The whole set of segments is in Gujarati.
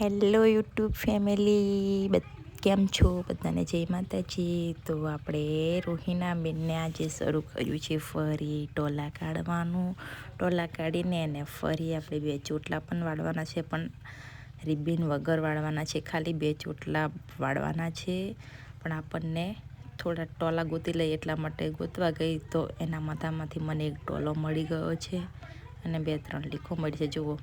હેલો યુટ્યુબ ફેમિલી કેમ છો? બધાને જય માતાજી. તો આપણે રોહિના બેનને આજે શરૂ કર્યું છે ફરી ટોલા કાઢવાનું. ટોલા કાઢીને એને ફરી આપણે બે ચોટલા પણ વાળવાના છે, પણ રિબિન વગર વાળવાના છે. ખાલી બે ચોટલા વાળવાના છે. પણ આપણને થોડા ટોલા ગોતી લઈએ એટલા માટે ગોતવા ગઈ, તો એના માથામાંથી મને એક ટોલો મળી ગયો છે. અને બે ત્રણ લીખો મળી છે. જુઓ.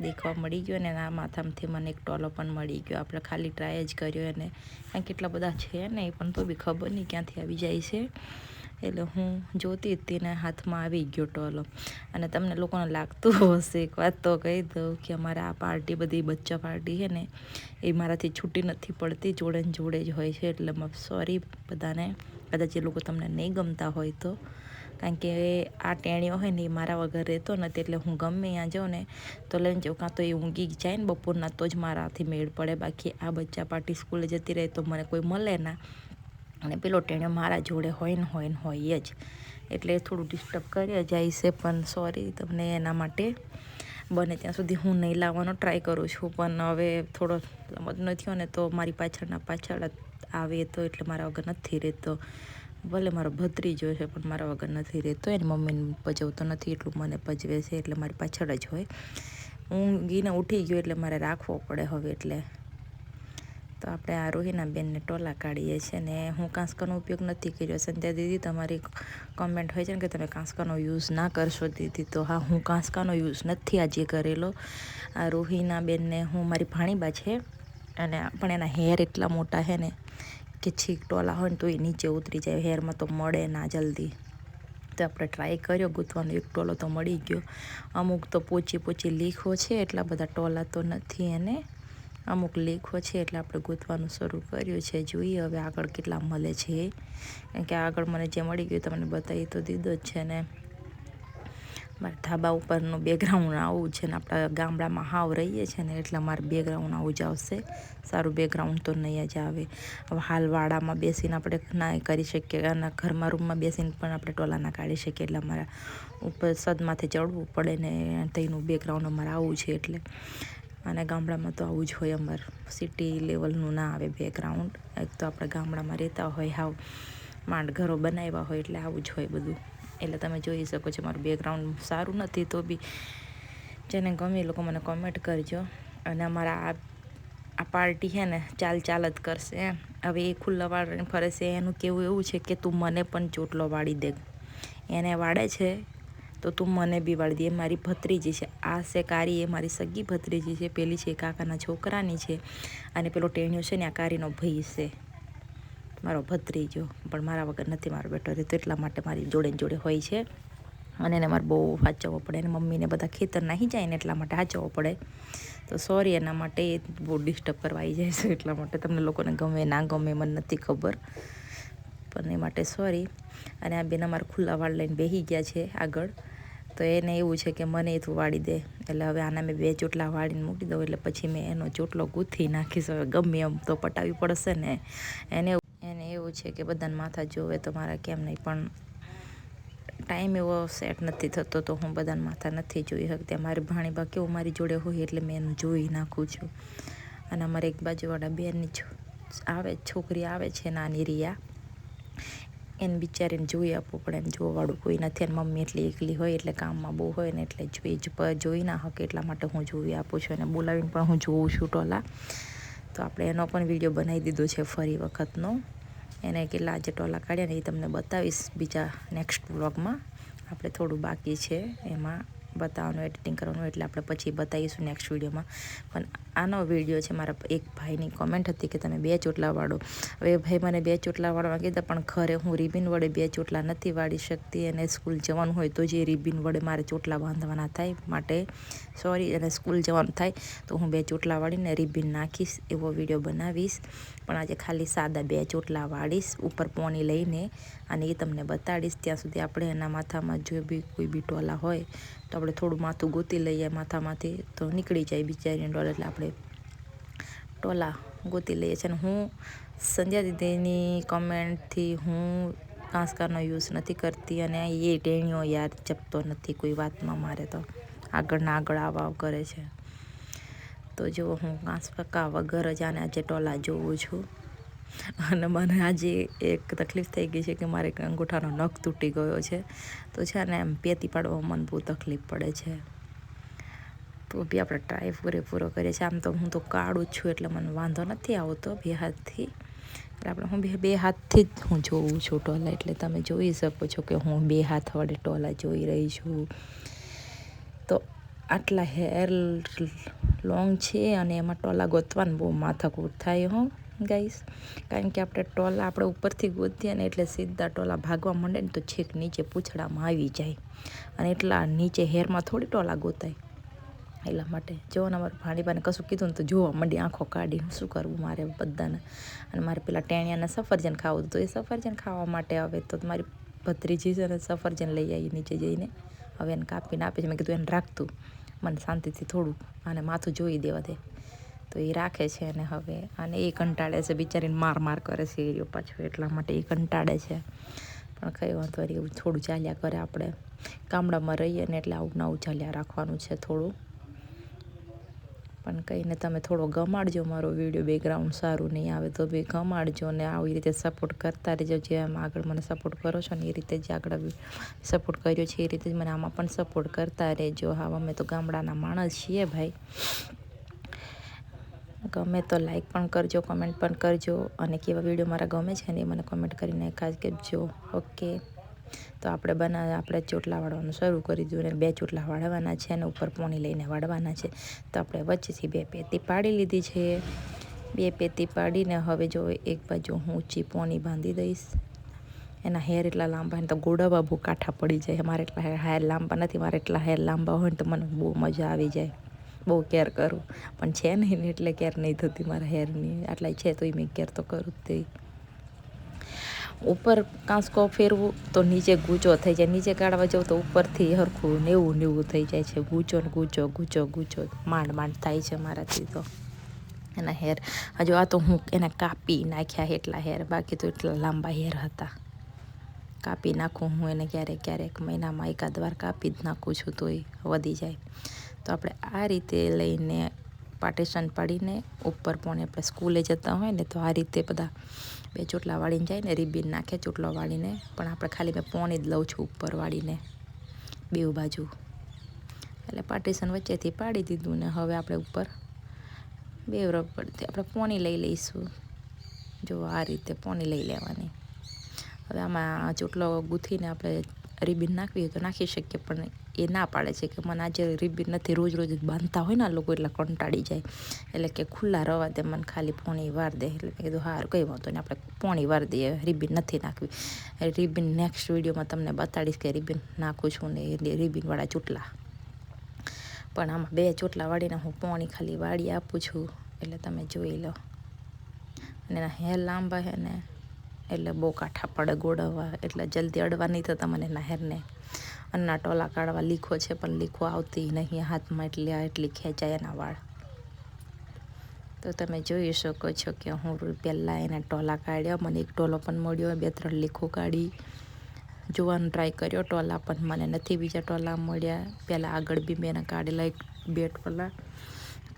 દેખવા મળી ગયો અને આ માથામાંથી મને એક ટોલો પણ મળી ગયો. આપણે ખાલી ટ્રાય જ કર્યો એને. કારણ કેટલા બધા છે ને, એ પણ તો બી ખબર નહીં ક્યાંથી આવી જાય છે. એટલે હું જોતી તેને હાથમાં આવી ગયો ટોલો. અને તમને લોકોને લાગતું હશે, એક વાત તો કહી દઉં કે અમારે આ પાર્ટી બધી બચ્ચા પાર્ટી છે ને, એ મારાથી છૂટી નથી પડતી, જોડે જોડે જ હોય છે. એટલે સોરી બધાને. કદાચ એ લોકો તમને નહીં ગમતા હોય તો કારણ કે આ ટેણીઓ હોય ને એ મારા વગર રહેતો નથી, એટલે હું ગમે ત્યાં જાઉં ને તો લઈને જાઉં. કાં તો એ ઊંઘી જાય ને બપોરના તો જ મારાથી મેળ પડે. બાકી આ બચ્ચા પાર્ટી સ્કૂલે જતી રહે તો મને કોઈ મળે ના. અને પેલો ટેણીઓ મારા જોડે હોય ને હોય ને હોય જ. એટલે થોડું ડિસ્ટર્બ કરી જાય છે, પણ સોરી તમને એના માટે. બને ત્યાં સુધી હું નહીં લાવવાનો ટ્રાય કરું છું, પણ હવે થોડો સમજ થયો ને તો મારી પાછળના પાછળ આવે તો એટલે મારા વગર નથી રહેતો. ભલે મારો ભત્રીજો છે, પણ મારા વગર નથી રહેતો. એની મમ્મીને પજવતો નથી, એટલું મને પજવે છે, એટલે મારી પાછળ જ હોય. હું ગીને ઉઠી ગયો એટલે મારે રાખવો પડે હવે એટલે. તો આપણે આ રોહિના બેનને ટોલા કાઢીએ છીએ ને, હું કાંસકાનો ઉપયોગ નથી કર્યો. સંધ્યા દીદી, તમારી કોમેન્ટ હોય છે ને કે તમે કાંસકાનો યુઝ ના કરશો દીદી, તો હા, હું કાંસકાનો યુઝ નથી આજે કરેલો. આ રોહિના બેનને હું, મારી ભાણીબા છે, અને પણ એના હેર એટલા મોટા છે ને કે છીક ટોલા હોય ને તો એ નીચે ઉતરી જાય, હેરમાં તો મળે ના જલ્દી. તો આપણે ટ્રાય કર્યો, ગૂંથવાનો એક ટોલો તો મળી ગયો. અમુક તો પોચી પોચી લીખો છે, એટલા બધા ટોલા તો નથી એને. અમુક લેખો છે, એટલે આપણે ગૂંથવાનું શરૂ કર્યું છે. જોઈએ હવે આગળ કેટલા મળે છે. કારણ કે આગળ મને જે મળી ગયું તમને બતાવી તો દીધો જ છે ને. મારે ધાબા ઉપરનું બેકગ્રાઉન્ડ આવું છે ને આપણા ગામડામાં હાવ રહીએ છીએ ને એટલે મારે બેકગ્રાઉન્ડ આવું જ આવશે. સારું બેકગ્રાઉન્ડ તો નહીં જ આવે. હવે હાલ વાડામાં બેસીને આપણે ના કરી શકીએ અને ઘરમાં રૂમમાં બેસીને પણ આપણે ટોલાના કાઢી શકીએ એટલે અમારા ઉપર સદમાંથી ચડવું પડે ને તેનું બેકગ્રાઉન્ડ અમારે આવું છે એટલે. અને ગામડામાં તો આવું જ હોય અમારે. સિટી લેવલનું ના આવે બેકગ્રાઉન્ડ એક તો આપણે ગામડામાં રહેતા હોય હાવ, માંડ ઘરો બનાવ્યા હોય એટલે આવું જ હોય બધું. એટલે તમે જોઈ શકો છો મારું બેકગ્રાઉન્ડ સારું નથી તો બી જેને ગમે એ લોકો મને કોમેન્ટ કરજો. અને અમારા આ આ પાર્ટી છે ને ચાલ ચાલ જ કરશે એમ. હવે એ ખુલ્લા વાળીને ફરે છે, એનું કેવું એવું છે કે તું મને પણ ચોટલો વાળી દે. એને વાળે છે તો તું મને બી વાળી દે. એ મારી ભત્રીજી છે. આ છે કારી, એ મારી સગી ભત્રીજી છે. પેલી છે કાકાના છોકરાની છે. અને પેલો ટેણ્યો છે ને આ કારીનો ભાઈ છે. મારો ભત્રીજો પણ મારા વગર નથી મારો બેટો રહેતો, એટલા માટે મારી જોડે જોડે હોય છે. અને એને મારે બહુ સાચવવો પડે અને મમ્મીને બધા ખેતર નાહી જાય ને એટલા માટે સાચવવો પડે. તો સોરી એના માટે બહુ ડિસ્ટર્બ કરવા આવી જાય છે, એટલા માટે તમને લોકોને ગમે ના ગમે મને નથી ખબર. પણ એ માટે સોરી અને આ બેન અમારા ખુલ્લા વાળ લઈને બેસી ગયા છે આગળ. તો એને એવું છે કે મને તું વાળી દે. એટલે હવે આના મેં બે ચોટલા વાળીને મૂકી દઉં, એટલે પછી મેં એનો ચોટલો ગૂંથી નાખીશ. હવે ગમે એમ તો પટાવી પડશે ને. એને એવું છે કે બધાને માથા જોવે, તો મારા કેમ નહીં? પણ ટાઈમ એવો સેટ નથી થતો, તો હું બધાને માથા નથી જોઈ શકતી. મારી ભાણીબા કેવું મારી જોડે હોય એટલે મેં એનું જોઈ નાખું છું. અને અમારે એક બાજુવાળા બેનની આવે, છોકરી આવે છે, નાની રિયા. એને બિચારીને જોઈ આપવું પડે એમ જોવાવાળું કોઈ નથી. અને મમ્મી એટલી એકલી હોય, એટલે કામમાં બહુ હોય ને એટલે જોઈ જ જોઈ ના શકે એટલા માટે હું જોઈ આપું છું. અને બોલાવીને પણ હું જોઉં છું ટોલા. તો આપણે એનો પણ વીડિયો બનાવી દીધો છે ફરી વખતનો. એને કેટલા આજે ટોલા કાઢ્યા ને એ તમને બતાવીશ બીજા નેક્સ્ટ વ્લોગમાં આપણે થોડું બાકી છે એમાં. બતાવવાનું એડિટિંગ કરવાનું એટલે આપણે પછી બતાવીશું નેક્સ્ટ વિડીયોમાં. પણ આનો વીડિયો છે મારા એક ભાઈની કોમેન્ટ હતી કે તમે બે ચોટલા વાળો. હવે ભાઈ મને બે ચોટલા વાળવા કીધા, પણ ઘરે હું રિબિન વડે બે ચોટલા નથી વાળી શકતી અને સ્કૂલ જવાનું હોય તો જે રિબિન વડે મારે ચોટલા બાંધવાના થાય માટે. સોરી અને સ્કૂલ જવાનું થાય તો હું બે ચોટલા વાળીને રિબિન નાખીશ, એવો વીડિયો બનાવીશ. પણ આજે ખાલી સાદા બે ચોટલા વાળીશ, ઉપર પોની લઈને અને એ તમને બતાડીશ. ત્યાં સુધી આપણે એના માથામાં જો બી કોઈ બી ટોલા હોય તો આપણે થોડું માથું ગોતી લઈએ માથામાંથી, તો નીકળી જાય બિચારીને ડોલ. એટલે આપણે ટોલા ગોતી લઈએ છીએ. અને હું સંધ્યા દીદીની કોમેન્ટથી હું કાંસકારનો યુઝ નથી કરતી અને એ ટેણીઓ યાર જપતો નથી કોઈ વાતમાં મારે તો. આગળના આગળ આવ કરે છે. તો જો હું કાંસકા પક્કા વગર જ આને આજે ટોલા જોઉં છું. અને મને આજે એક તકલીફ થઈ ગઈ છે કે મારે અંગૂઠાનો નખ તૂટી ગયો છે. તો છે ને એમ પેતી પાડવામાં મને બહુ તકલીફ પડે છે. તો બી આપણે ટ્રાય પૂરેપૂરો કરીએ છીએ. આમ તો હું તો કાળું જ છું એટલે મને વાંધો નથી આવતો બે હાથથી. એટલે આપણે હું બે બે હાથથી જ હું જોઉં છું ટોલા. એટલે તમે જોઈ શકો છો કે હું બે હાથ વડે ટોલા જોઈ રહી છું. તો આટલા હેર લોંગ છે અને એમાં ટોલા ગોતવાનું બહુ માથાકૂટ થાય હું. ગાઈસ. કારણ કે આપણે ટોલા આપણે ઉપરથી ગોતીએ ને એટલે સીધા ટોલા ભાગવા માંડે ને તો છેક નીચે પૂછડામાં આવી જાય. અને એટલા નીચે હેરમાં થોડી ટોલા ગોતાય. એટલા માટે. જો ને મારું ભાણીબાને કશું કીધું ને તો જોવા માંડી આંખો કાઢીને શું કરવું મારે બધાને. અને મારે પેલા ટેણિયાને સફરજન ખાવું તો એ સફરજન ખાવા માટે હવે તો મારી ભત્રીજી છે ને સફરજન લઈ આવી નીચે જઈને. હવે એને કાપીને આપે છે. મેં કીધું એને રાખતું મને શાંતિથી થોડું. અને માથું જોઈ દેવા દે. તો એ રાખે છે અને હવે. અને એ કંટાળે છે, બિચારીને માર માર કરે છે એ પાછો. એટલા માટે એ કંટાળે છે. પણ કંઈ વાંધો નહીં, એવું થોડું ચાલ્યા કરે આપણે. ગામડામાં રહીએ ને એટલે આવું નવું ચાલ્યા રાખવાનું છે થોડું. પણ કહીને તમે થોડો ગમાડજો મારો વીડિયો બેકગ્રાઉન્ડ સારું નહીં આવે તો બી ગમાડજો ને આવી રીતે સપોર્ટ કરતા રહેજો. જેમ આગળ મને સપોર્ટ કરો છો ને એ રીતે જ આગળ સપોર્ટ કર્યો છે એ રીતે જ મને આમાં પણ સપોર્ટ કરતા રહેજો. હા, અમે તો ગામડાના માણસ છીએ ભાઈ. ગમે તો લાઈક પણ કરજો કમેન્ટ પણ કરજો અને કેવા વીડિયો મારા ગમે છે ને એ મને કમેન્ટ કરીને ખાસ કહેજો. ઓકે તો આપણે બના, આપણે ચોટલા વાળવાનું શરૂ કરી દીધું અને બે ચોટલા વાળવાના છે અને ઉપર પોણી લઈને વાળવાના છે. તો આપણે વચ્ચેથી બે પેતી પાડી લીધી છે. બે પેતી પાડીને હવે જો એક બાજુ હું ઊંચી પોણી બાંધી દઈશ. એના હેર એટલા લાંબા હોય તો ગોડાવા બહુ કાંઠા પડી જાય. મારે એટલા હેર લાંબા નથી, મારે એટલા હેર લાંબા હોય તો મને બહુ મજા આવી જાય. બહુ કેર કરું. પણ છે નહીં એટલે કેર નહીં થતી મારા હેરની આટલા છે તો મેં કેર તો કરું જ તે. ઉપર કાંસકો ફેરવું તો નીચે ગૂંચો થઈ જાય. નીચે કાઢવા જાઉં તો ઉપરથી હરખું નેવું નેવું થઈ જાય છે. ગૂંચો ને ગૂંચો ગૂંચો ગૂંચો. માંડ માંડ થાય છે મારાથી તો. એના હેર હજુ આ તો હું એને કાપી નાખ્યા એટલા હેર બાકી તો એટલા લાંબા હેર હતા. કાપી નાખું હું એને ક્યારેક ક્યારેક. મહિનામાં એકાદ વાર કાપી જ નાખું છું તોય વધી જાય. તો આપણે આ રીતે લઈને પાર્ટેશન પાડીને ઉપર પણ આપણે સ્કૂલે જતા હોય ને તો આ રીતે બધા બે ચોટલા વાળીને જાય ને રિબિન નાખે, ચોટલો વાળીને. પણ આપણે ખાલી મેં પોણી જ લઉં છું ઉપર વાળીને, બેઉ બાજુ. એટલે પાર્ટીશન વચ્ચેથી પાડી દીધું ને હવે આપણે ઉપર બે રબડથી આપણે પોણી લઈ લઈશું. જો આ રીતે પોણી લઈ લેવાની. હવે આમાં ચોટલો ગૂંથીને આપણે રિબિન નાખવી હોય તો નાખી શકીએ, પણ એ ના પાડે છે કે મને આજે રિબિન નથી, રોજ રોજ બાંધતા હોય ને લોકો એટલે કંટાળી જાય. એટલે કે ખુલ્લા રવા દે, મને ખાલી પોણી વાર દે. એટલે કીધું, હાર, કંઈ વાંધો નહીં, આપણે પોણી વાર દઈએ, રિબિન નથી નાખવી. રિબિન નેક્સ્ટ વિડીયોમાં તમને બતાડીશ કે રિબિન નાખું છું ને એ રિબિનવાળા ચોટલા. પણ આમાં બે ચોટલા વાળીને હું પોણી ખાલી વાળી આપું છું. એટલે તમે જોઈ લો. અને એના હેર લાંબા હે ને, એટલે બહુ કાંઠા પડે ગોળવવા એટલે જલ્દી અડવા નહીં થતા મને એના હેરને. અન્ના ટોલા કાઢવા લીખો છે, પણ લીખો આવતી નહીં. હાથમાં એટલે એટલી ખેંચાય એના વાળ. તો તમે જોઈ શકો છો કે હું પહેલાં એને ટોલા કાઢ્યા. મને એક ટોલો પણ મળ્યો, બે ત્રણ લીખો કાઢી. જોવાનું ટ્રાય કર્યો, ટોલા પણ મને નથી બીજા ટોલા મળ્યા. પહેલાં આગળ બી મેં કાઢેલા એક બે ટોલા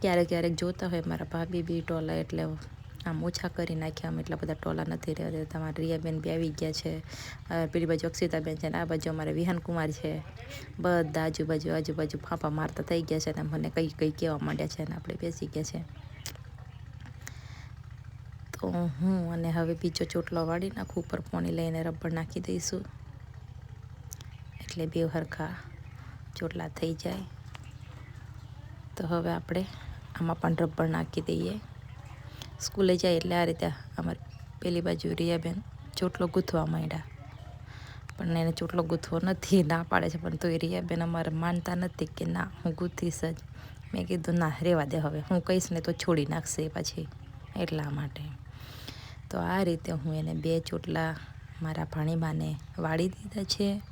ક્યારેક ક્યારેક જોતા હોય મારા ભાભી બી ટોલા એટલે આમ ઓછા કરી નાખ્યા, આમ એટલા બધા ટોલા નથી રહ્યા. તમારા રિયાબેન બી આવી ગયા છે પેલી બાજુ અક્ષિતાબેન છે ને આ બાજુ અમારે વિહાનકુમાર છે. બધા આજુબાજુ આજુબાજુ ફાંફા મારતા થઈ ગયા છે ને મને કંઈ કંઈ કહેવા માંડ્યા છે ને આપણે બેસી ગયા છે. તો હું અને હવે બીજો ચોટલો વાળી નાખું, ઉપર પોણી લઈને રબર નાખી દઈશું. એટલે બે હરખા ચોટલા થઈ જાય. તો હવે આપણે આમાં પણ રબર નાખી દઈએ. સ્કૂલે જાય એટલે આ રીતે અમારે પેલી બાજુ રિયાબેન ચોટલો ગૂંથવા માંડ્યા. પણ એને ચોટલો ગૂંથવો નથી, ના પાડે છે. પણ તો એ રિયાબેન અમારે માનતા નથી કે ના, હું ગૂંથીશ જ. મેં કીધું, ના રહેવા દે હવે. હું કહીશ ને તો છોડી નાખશે પછી. એટલા માટે. તો આ રીતે હું એને બે ચોટલા મારા ભાણીબાને વાળી દીધા છે.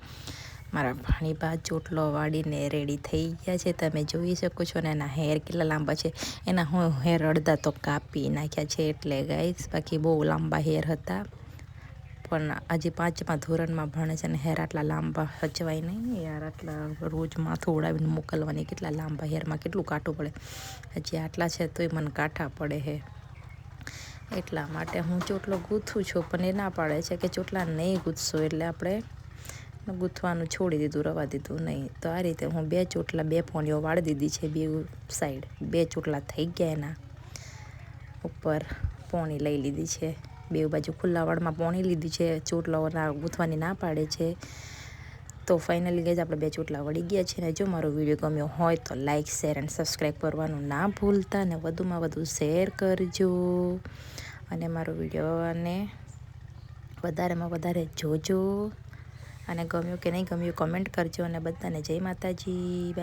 મારા ભાણીબા ચોટલો વાળીને રેડી થઈ ગયા છે. તમે જોઈ શકો છો ને એના હેર કેટલા લાંબા છે. એના હું હેર અડધા તો કાપી નાખ્યા છે એટલે ગાઈસ બાકી બહુ લાંબા હેર હતા. પણ આજે પાંચમા ધોરણમાં ભણે છે અને હેર આટલા લાંબા હચવાય નહીં યાર, આટલા રોજ માથું ઉડાવીને મોકલવાની કેટલા લાંબા હેરમાં કેટલું કાઠું પડે. હજી આટલા છે તોય મને કાંઠા પડે હે. એટલા માટે હું ચોટલો ગૂંથું છું, પણ એ ના પાડે છે કે ચોટલા નહીં ગૂંથશો એટલે આપણે ગૂંથવાનું છોડી દીધું, રવા દીધું નહીં. તો આ રીતે હું બે ચોટલા, બે પોણીઓ વાળી દીધી છે બે સાઈડ. બે ચોટલા થઈ ગયા એના ઉપર પોણી લઈ લીધી છે. બે બાજુ ખુલ્લા વાળમાં પોણી લીધી છે. ચોટલાઓના ગૂંથવાની ના પાડે છે. તો ફાઇનલી ગઈ આપણે બે ચોટલા વળી ગયા છે ને જો મારો વીડિયો ગમ્યો હોય તો લાઇક શેર એન્ડ સબસ્ક્રાઈબ કરવાનું ના ભૂલતા ને વધુમાં વધુ શેર કરજો. અને મારો વીડિયો અને વધારેમાં વધારે જોજો. અને ગમ્યું કે નહીં ગમ્યું કોમેન્ટ કરજો અને બધાને જય માતાજી.